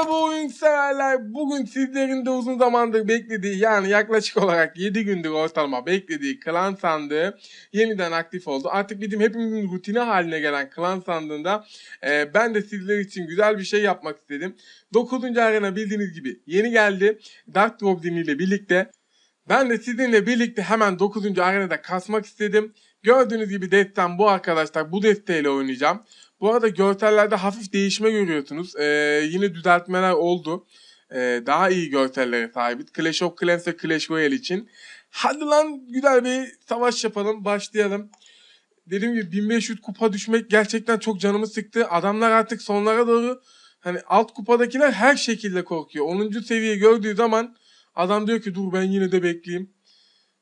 Merhaba oyun severler. Bugün sizlerin de uzun zamandır beklediği yani yaklaşık olarak 7 gündür ortalama beklediği klan sandığı yeniden aktif oldu. Artık bizim hepimizin rutini haline gelen klan sandığında e, ben de sizler için güzel bir şey yapmak istedim. 9. arena bildiğiniz gibi yeni geldi. Dark Goblin ile birlikte ben de sizinle birlikte hemen 9. arenada kasmak istedim. Gördüğünüz gibi destem bu arkadaşlar. Bu desteğiyle oynayacağım. Bu arada görsellerde hafif değişme görüyorsunuz. Ee, yine düzeltmeler oldu. Ee, daha iyi görsellere sahibiz. Clash of Clans ve Clash Royale için. Hadi lan güzel bir savaş yapalım. Başlayalım. Dediğim gibi 1500 kupa düşmek gerçekten çok canımı sıktı. Adamlar artık sonlara doğru hani alt kupadakiler her şekilde korkuyor. 10. seviye gördüğü zaman adam diyor ki dur ben yine de bekleyeyim.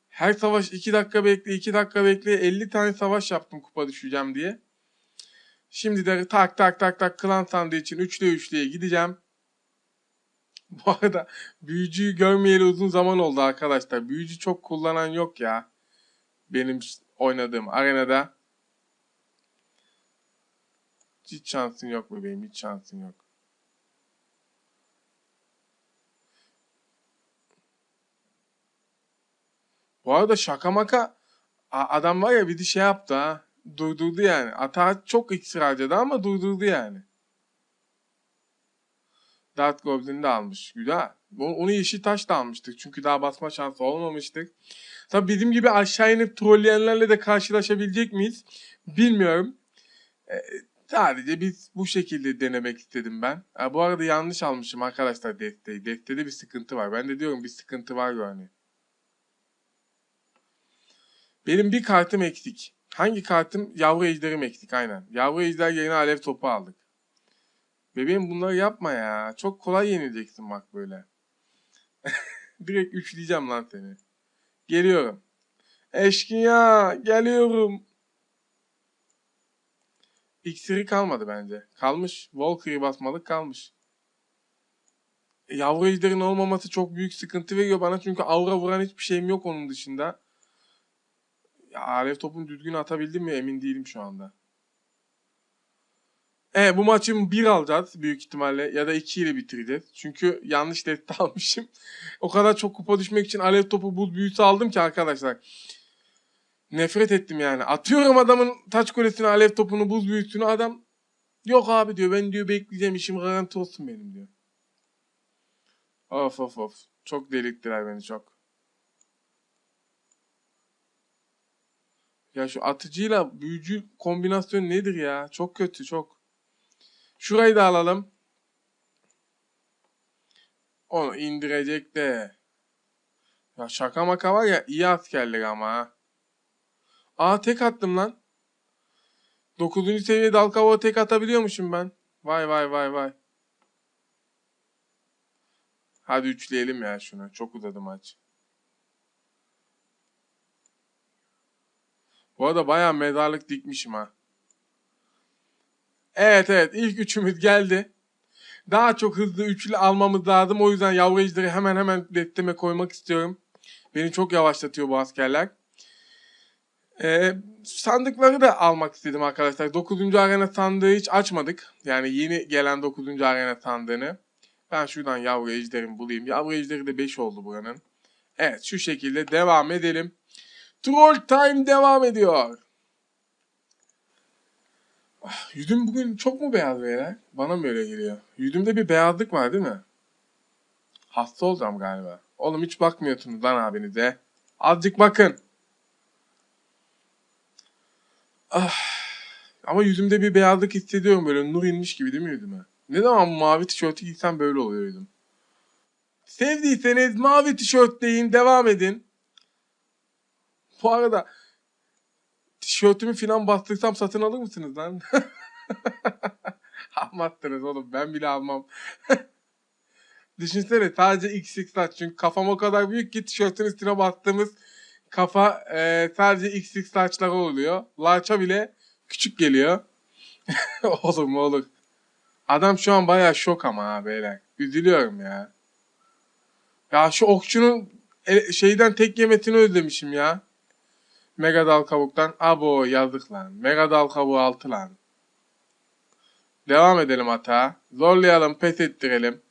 Her savaş 2 dakika bekle 2 dakika bekle 50 tane savaş yaptım kupa düşeceğim diye. Şimdi de tak tak tak tak klan sandığı için üçlü üçlüye gideceğim. Bu arada büyücüyü görmeyeli uzun zaman oldu arkadaşlar. Büyücü çok kullanan yok ya. Benim oynadığım arenada. Hiç şansın yok bebeğim hiç şansın yok. Bu arada şaka maka adam var ya bir de şey yaptı ha. Durdurdu yani. Ata çok iksir harcadı ama durdurdu yani. Dark Goblin'i de almış. Güzel. Onu yeşil taş da almıştık. Çünkü daha basma şansı olmamıştık. Tabi bizim gibi aşağı inip trolleyenlerle de karşılaşabilecek miyiz? Bilmiyorum. Ee, sadece biz bu şekilde denemek istedim ben. Ha, bu arada yanlış almışım arkadaşlar desteği. Destede bir sıkıntı var. Ben de diyorum bir sıkıntı var yani. Benim bir kartım eksik. Hangi kartım? Yavru ejderim eksik aynen. Yavru ejder yerine alev topu aldık. Bebeğim bunları yapma ya. Çok kolay yenileceksin bak böyle. Direkt üçleyeceğim lan seni. Geliyorum. Eşkıya geliyorum. İksiri kalmadı bence. Kalmış. Valkyrie basmalık kalmış. E, Yavru ejderin olmaması çok büyük sıkıntı veriyor bana. Çünkü aura vuran hiçbir şeyim yok onun dışında. Ya alev topunu düzgün atabildim mi emin değilim şu anda. Evet bu maçın bir alacağız büyük ihtimalle ya da 2 ile bitireceğiz. Çünkü yanlış deste almışım. o kadar çok kupa düşmek için alev topu buz büyüsü aldım ki arkadaşlar. Nefret ettim yani. Atıyorum adamın taç kulesine alev topunu buz büyüsünü adam yok abi diyor ben diyor bekleyeceğim işim garanti olsun benim diyor. Of of of. Çok delirttiler beni çok. Ya şu atıcıyla büyücü kombinasyon nedir ya? Çok kötü çok. Şurayı da alalım. Onu indirecek de. Ya şaka maka var ya iyi askerlik ama ha. Aa tek attım lan. 9. seviye Dalkava'ya tek atabiliyormuşum ben. Vay vay vay vay. Hadi üçleyelim ya şunu. Çok uzadı maç. Bu arada bayağı mezarlık dikmişim ha. Evet evet ilk üçümüz geldi. Daha çok hızlı üçlü almamız lazım. O yüzden yavru ejderi hemen hemen desteme koymak istiyorum. Beni çok yavaşlatıyor bu askerler. Ee, sandıkları da almak istedim arkadaşlar. 9. arena sandığı hiç açmadık. Yani yeni gelen 9. arena sandığını. Ben şuradan yavru ejderimi bulayım. Yavru ejderi de 5 oldu buranın. Evet şu şekilde devam edelim. Troll Time devam ediyor. Ah, yüzüm bugün çok mu beyaz beyler? Bana mı öyle geliyor? Yüzümde bir beyazlık var değil mi? Hasta olacağım galiba. Oğlum hiç bakmıyorsunuz lan abinize. Azıcık bakın. Ah. Ama yüzümde bir beyazlık hissediyorum böyle nur inmiş gibi değil mi yüzüme? Ne zaman mavi tişörtü giysem böyle oluyor yüzüm. Sevdiyseniz mavi tişört deyin devam edin. Bu arada tişörtümü falan bastırsam satın alır mısınız lan? Almazsınız oğlum ben bile almam. Düşünsene sadece XX saç çünkü kafam o kadar büyük ki tişörtün üstüne bastığımız kafa e, sadece XX saçları oluyor. Larça bile küçük geliyor. olur mu olur. Adam şu an bayağı şok ama ha beyler. Üzülüyorum ya. Ya şu okçunun e, şeyden tek yemesini özlemişim ya. Mega dal kabuktan abo yazık lan. Mega dal kabuğu altı lan. Devam edelim hata. Zorlayalım, pes ettirelim.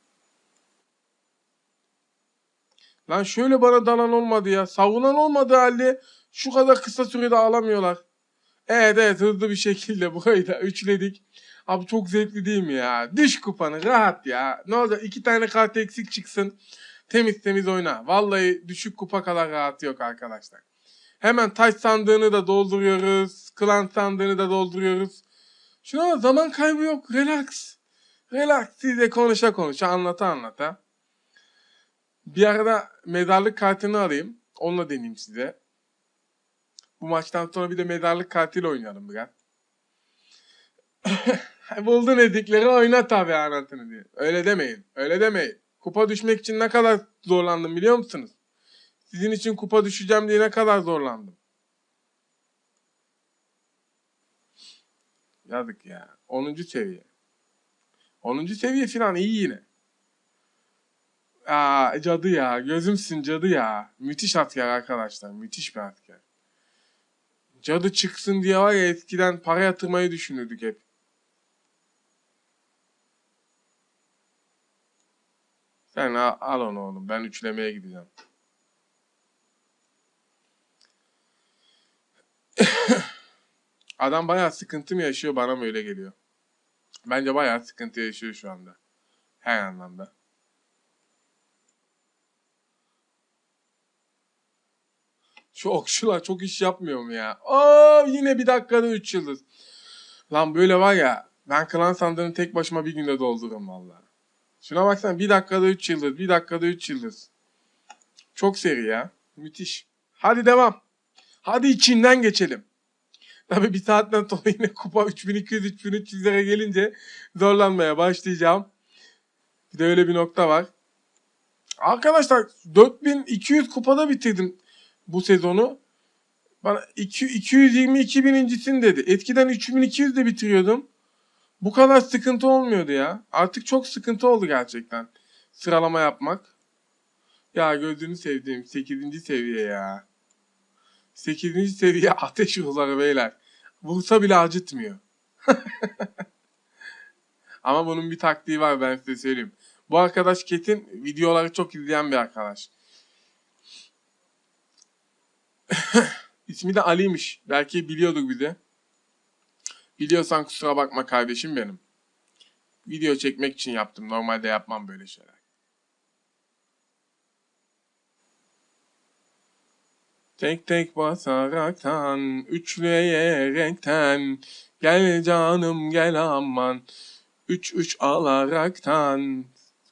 Lan şöyle bana dalan olmadı ya. Savunan olmadı halde şu kadar kısa sürede alamıyorlar. Evet evet hızlı bir şekilde burayı da üçledik. Abi çok zevkli değil mi ya? Düş kupanı rahat ya. Ne olacak iki tane kart eksik çıksın. Temiz temiz oyna. Vallahi düşük kupa kadar rahat yok arkadaşlar. Hemen taş sandığını da dolduruyoruz. Klan sandığını da dolduruyoruz. Şuna bak, zaman kaybı yok. Relax. Relax. Size konuşa konuşa anlata anlata. Bir arada mezarlık kartını alayım. Onunla deneyeyim size. Bu maçtan sonra bir de mezarlık kartıyla oynayalım biraz. Buldun edikleri oyna tabii anasını diye. Öyle demeyin. Öyle demeyin. Kupa düşmek için ne kadar zorlandım biliyor musunuz? Sizin için kupa düşeceğim diye ne kadar zorlandım. Yazık ya. 10. seviye. 10. seviye falan iyi yine. Aa cadı ya. Gözümsün cadı ya. Müthiş asker arkadaşlar. Müthiş bir asker. Cadı çıksın diye var ya eskiden para yatırmayı düşünürdük hep. Sen al, onu oğlum. Ben üçlemeye gideceğim. Adam bayağı sıkıntı mı yaşıyor bana mı öyle geliyor? Bence bayağı sıkıntı yaşıyor şu anda. Her anlamda. Şu okçular çok iş yapmıyor mu ya? Oo yine bir dakikada 3 yıldız. Lan böyle var ya ben klan sandığını tek başıma bir günde doldururum vallahi. Şuna baksana bir dakikada 3 yıldız, bir dakikada 3 yıldız. Çok seri ya. Müthiş. Hadi devam. Hadi içinden geçelim. Tabii bir saatten sonra yine kupa 3200-3300'lere gelince zorlanmaya başlayacağım. Bir de öyle bir nokta var. Arkadaşlar 4200 kupada bitirdim bu sezonu. Bana 222 birincisin dedi. Eskiden 3200 de bitiriyordum. Bu kadar sıkıntı olmuyordu ya. Artık çok sıkıntı oldu gerçekten. Sıralama yapmak. Ya gözünü sevdiğim 8. seviye ya. 8. seviye ateş ruhları beyler. Vursa bile acıtmıyor. Ama bunun bir taktiği var ben size söyleyeyim. Bu arkadaş kesin videoları çok izleyen bir arkadaş. İsmi de Ali'ymiş. Belki biliyorduk bizi. Biliyorsan kusura bakma kardeşim benim. Video çekmek için yaptım. Normalde yapmam böyle şeyler. Tek tek basaraktan, üçleyerekten, gel canım gel aman, üç üç alaraktan,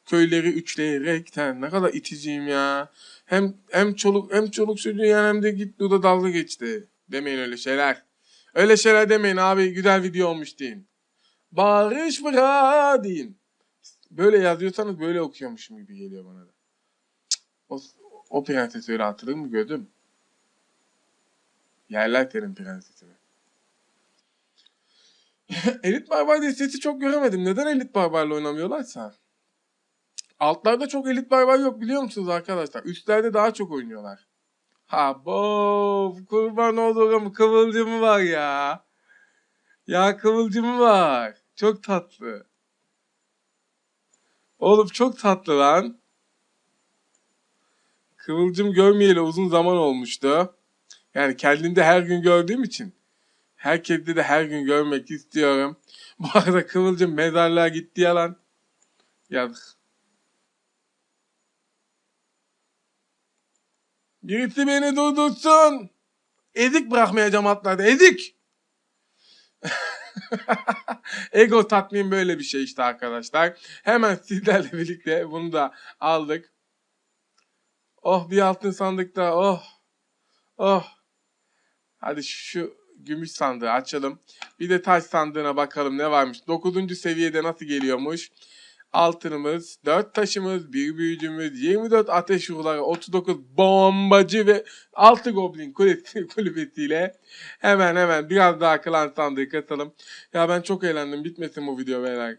köyleri üçleyerekten, ne kadar iticiyim ya. Hem hem çoluk hem çoluk çocuğu yani hem de gitti o da dalga geçti. Demeyin öyle şeyler. Öyle şeyler demeyin abi güzel video olmuş deyin. Barış bıra deyin. Böyle yazıyorsanız böyle okuyormuşum gibi geliyor bana da. O, o prenses öyle atılır mı gördüm. Yerler terin prensesini. Elit Barbar destesi çok göremedim. Neden Elit Barbar'la oynamıyorlarsa? Altlarda çok Elit Barbar yok biliyor musunuz arkadaşlar? Üstlerde daha çok oynuyorlar. Ha bo kurban olurum kıvılcımı var ya. Ya kıvılcımı var. Çok tatlı. Oğlum çok tatlı lan. Kıvılcım görmeyeli uzun zaman olmuştu. Yani kendimde her gün gördüğüm için. Herkeste de her gün görmek istiyorum. Bu arada Kıvılcım mezarlığa gitti yalan. Yazık. Birisi beni durdursun. Ezik bırakmayacağım atlarda. Ezik. Ego tatmin böyle bir şey işte arkadaşlar. Hemen sizlerle birlikte bunu da aldık. Oh bir altın sandıkta. Oh. Oh. Hadi şu gümüş sandığı açalım. Bir de taş sandığına bakalım ne varmış. 9. seviyede nasıl geliyormuş. Altınımız, 4 taşımız, bir büyücümüz, 24 ateş ruhları, 39 bombacı ve 6 goblin kulübesi, kulübesiyle hemen hemen biraz daha klan sandığı katalım. Ya ben çok eğlendim. Bitmesin bu video beyler.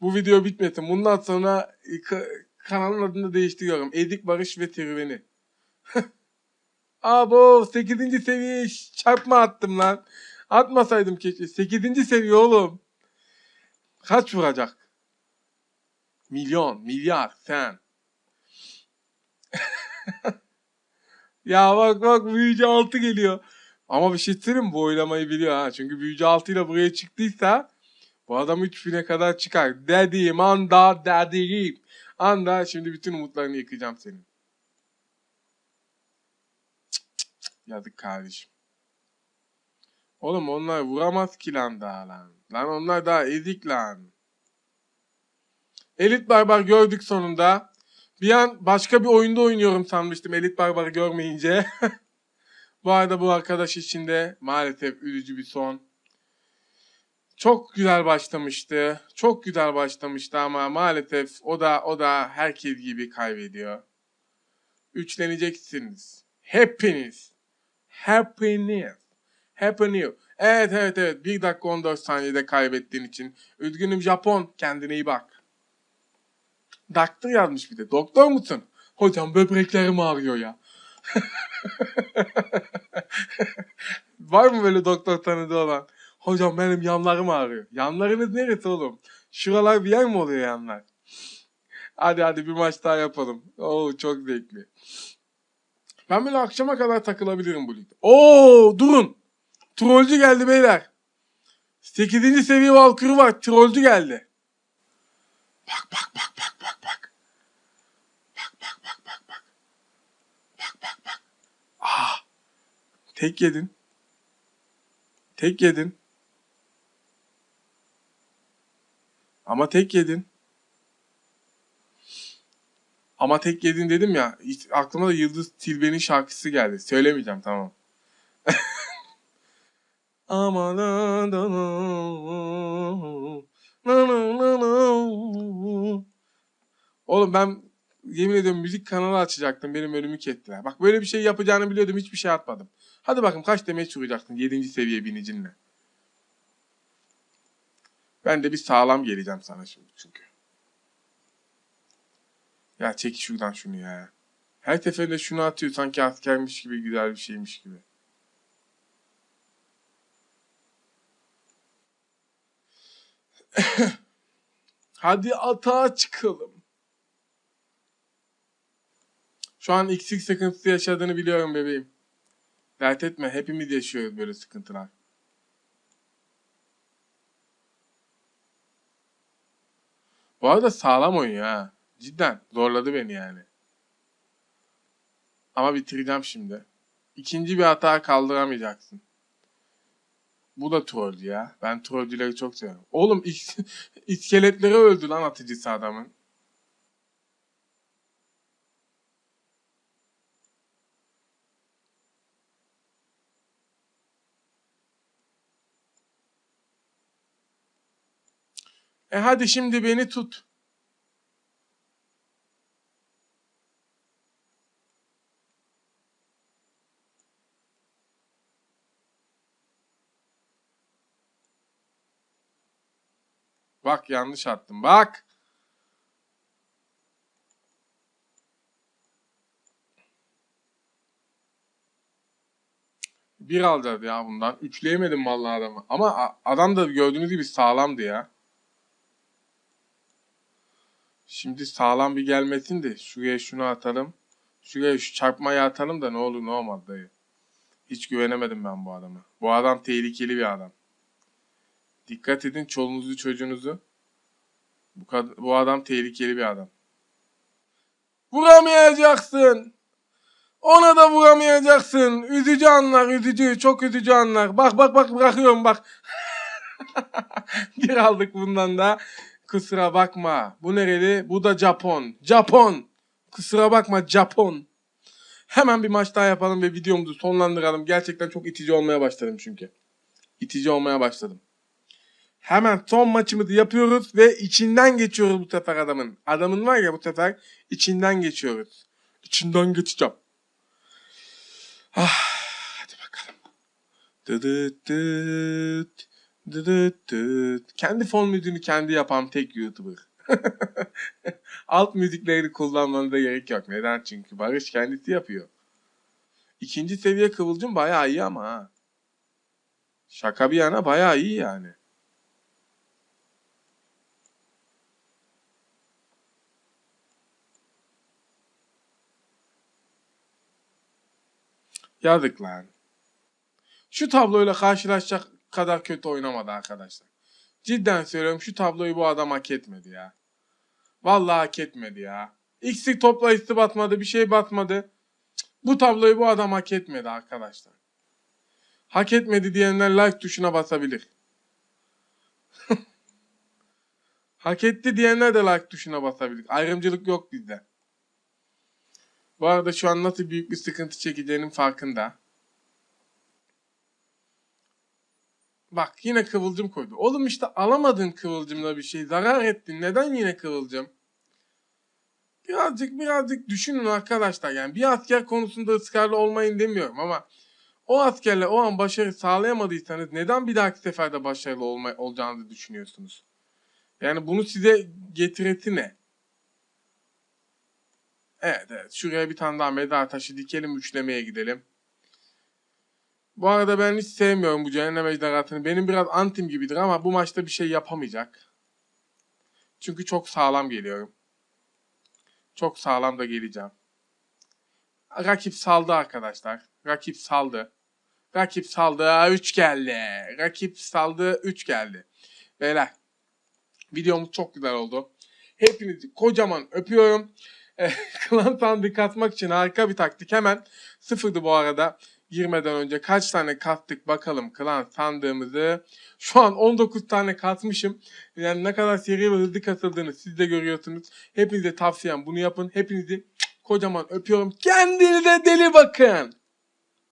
Bu video bitmesin. Bundan sonra e, ka- kanalın adını değiştiriyorum. Edik Barış ve Serüveni. Abo 8. seviye çarpma attım lan. Atmasaydım keşke. 8. seviye oğlum. Kaç vuracak? Milyon, milyar, sen. ya bak bak büyücü 6 geliyor. Ama bir şey söyleyeyim? Bu oylamayı biliyor ha. Çünkü büyücü 6 ile buraya çıktıysa bu adam 3000'e kadar çıkar. Dediğim anda dediğim anda şimdi bütün umutlarını yıkacağım senin. Cık cık cık. Yazık kardeşim. Oğlum onlar vuramaz ki lan daha lan. Lan onlar daha ezik lan. Elit Barbar gördük sonunda. Bir an başka bir oyunda oynuyorum sanmıştım Elit Barbar'ı görmeyince. bu arada bu arkadaş için de maalesef üzücü bir son. Çok güzel başlamıştı. Çok güzel başlamıştı ama maalesef o da o da herkes gibi kaybediyor. Üçleneceksiniz. Hepiniz. Hepiniz. Hepiniz. Evet evet evet. 1 dakika 14 saniyede kaybettiğin için. Üzgünüm Japon. Kendine iyi bak. Doktor yazmış bir de. Doktor musun? Hocam böbreklerim ağrıyor ya. Var mı böyle doktor tanıdığı olan? Hocam benim yanlarım ağrıyor. Yanlarınız neresi oğlum? Şuralar bir yer mi oluyor yanlar? Hadi hadi bir maç daha yapalım. Oo çok zevkli. Ben böyle akşama kadar takılabilirim bu ligde. Oo durun. Trollcü geldi beyler. 8. seviye Valkürü var. Trollcü geldi. Bak bak bak bak bak bak. Bak bak bak bak bak. Bak bak bak. Aa. Tek yedin. Tek yedin. Ama tek yedin. Ama tek yedin dedim ya. hiç- aklıma da Yıldız Tilbe'nin şarkısı geldi. Söylemeyeceğim tamam. Na na na. Oğlum ben yemin ediyorum müzik kanalı açacaktım. Benim önümü kettiler. Bak böyle bir şey yapacağını biliyordum. Hiçbir şey atmadım. Hadi bakın kaç demeye çıkacaksın 7. seviye binicinle. Ben de bir sağlam geleceğim sana şimdi çünkü. Ya çek şuradan şunu ya. Her seferinde şunu atıyor sanki askermiş gibi güzel bir şeymiş gibi. Hadi atağa çıkalım. Şu an XX sıkıntısı yaşadığını biliyorum bebeğim. Dert etme hepimiz yaşıyoruz böyle sıkıntılar. Bu arada sağlam oyun ya. Cidden zorladı beni yani. Ama bitireceğim şimdi. İkinci bir hata kaldıramayacaksın. Bu da troll ya. Ben trollcüleri çok seviyorum. Oğlum is- iskeletleri öldü lan atıcısı adamın. E hadi şimdi beni tut. Bak yanlış attım. Bak. Bir alacağız ya bundan. Üçleyemedim vallahi adamı. Ama adam da gördüğünüz gibi sağlamdı ya. Şimdi sağlam bir gelmesin de şuraya şunu atalım. Şuraya şu çarpmayı atalım da ne olur ne olmaz dayı. Hiç güvenemedim ben bu adama. Bu adam tehlikeli bir adam. Dikkat edin çoluğunuzu çocuğunuzu. Bu, bu adam tehlikeli bir adam. Vuramayacaksın. Ona da vuramayacaksın. Üzücü anlar, üzücü, çok üzücü anlar. Bak bak bak bırakıyorum bak. Bir aldık bundan da. Kusura bakma. Bu nereli? Bu da Japon. Japon. Kusura bakma Japon. Hemen bir maç daha yapalım ve videomuzu sonlandıralım. Gerçekten çok itici olmaya başladım çünkü. İtici olmaya başladım. Hemen son maçımızı yapıyoruz ve içinden geçiyoruz bu sefer adamın. Adamın var ya bu sefer içinden geçiyoruz. İçinden geçeceğim. Ah, hadi bakalım. Kendi fon müziğini kendi yapan tek YouTuber. Alt müzikleri kullanmanıza gerek yok. Neden? Çünkü Barış kendisi yapıyor. İkinci seviye kıvılcım bayağı iyi ama ha. Şaka bir yana bayağı iyi yani. Yazık lan. Şu tabloyla karşılaşacak kadar kötü oynamadı arkadaşlar. Cidden söylüyorum şu tabloyu bu adam hak etmedi ya. Vallahi hak etmedi ya. X'lik toplayıcısı batmadı bir şey batmadı. Bu tabloyu bu adam hak etmedi arkadaşlar. Hak etmedi diyenler like tuşuna basabilir. hak etti diyenler de like tuşuna basabilir. Ayrımcılık yok bizde. Bu arada şu an nasıl büyük bir sıkıntı çekeceğinin farkında. Bak yine kıvılcım koydu. Oğlum işte alamadın kıvılcımla bir şey. Zarar ettin. Neden yine kıvılcım? Birazcık birazcık düşünün arkadaşlar. Yani bir asker konusunda ısrarlı olmayın demiyorum ama o askerle o an başarı sağlayamadıysanız neden bir dahaki seferde başarılı olma, olacağınızı düşünüyorsunuz? Yani bunu size getireti ne? Evet evet. Şuraya bir tane daha mezar taşı dikelim. Üçlemeye gidelim. Bu arada ben hiç sevmiyorum bu cehennem ejderhatını. Benim biraz antim gibidir ama bu maçta bir şey yapamayacak. Çünkü çok sağlam geliyorum. Çok sağlam da geleceğim. Rakip saldı arkadaşlar. Rakip saldı. Rakip saldı 3 geldi. Rakip saldı 3 geldi. Beyler videomuz çok güzel oldu. Hepinizi kocaman öpüyorum. Klan sandığı katmak için harika bir taktik. Hemen sıfırdı bu arada. Girmeden önce kaç tane kattık bakalım klan sandığımızı. Şu an 19 tane katmışım. Yani ne kadar seri ve hızlı katıldığını siz de görüyorsunuz. Hepinize tavsiyem bunu yapın. Hepinizi kocaman öpüyorum. Kendinize deli bakın.